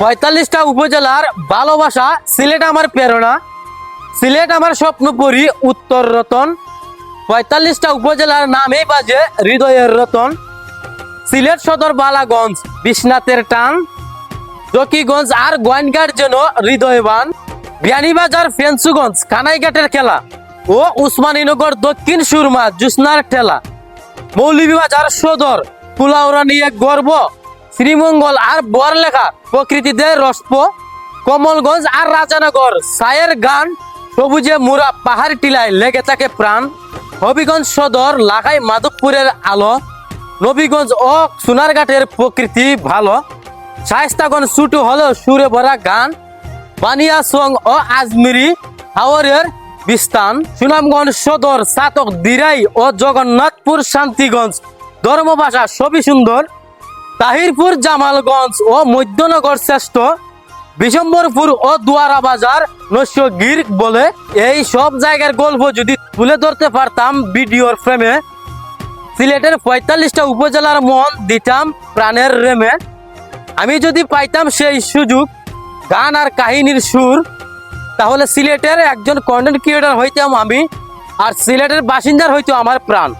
পঁয়তাল্লিশটা উপজেলার ভালোবাসা সিলেট আমার প্রেরণা। সিলেট আমার স্বপ্নপুরী উত্তর রতন। পঁয়তাল্লিশটা উপজেলার নামেই বাজে হৃদয়ের রতন। সিলেট সদর বালাগঞ্জ, বিশ্বনাথের টান। জকিগঞ্জ আর গোয়াইনঘাট যেন হৃদয়বান। বিয়ানীবাজার, ফেন্সুগঞ্জ, কানাইঘাটের খেলা ও উসমানীনগর দক্ষিণ সুরমা জুসনার ঠেলা। মৌলভীবাজার সদর, কুলাউড়া নিয়ে গর্ব। শ্রীমঙ্গল আর বরলেখা প্রকৃতিতে রস্প, কমলগঞ্জ আর রাজানগর। সায়ের গান, সবুজে মুরা পাহাড় টিলায় লেগে থাকে প্রাণ। হবিগঞ্জ সদর লাগাই মাধবপুরের আলো। নবীগঞ্জ ও সোনারঘাটের প্রকৃতি ভালো। শায়স্তাগঞ্জ ছুটু হলো সুরে ভরা গান। বানিয়া সং ও আজমিরি হাওরের বিস্তান। সুনামগঞ্জ সদর সাতক দিরাই ও জগন্নাথপুর শান্তিগঞ্জ। ধর্মভাষা সবই সুন্দর। তাহিরপুর, জামালগঞ্জ ও মধ্যনগর শ্রেষ্ঠ। বিশম্বরপুর ও দুয়ারা বাজার নস্যগির বলে এই সব জায়গার গল্প যদি তুলে ধরতে পারতাম ভিডিওর ফ্রেমে সিলেটের পঁয়তাল্লিশটা উপজেলার মন দিতাম প্রাণের রেমে। আমি যদি পাইতাম সেই সুযোগ, গান আর কাহিনীর সুর, তাহলে সিলেটের একজন কন্টেন্ট ক্রিয়েটর হইতাম আমি, আর সিলেটের বাসিন্দার হইতো আমার প্রাণ।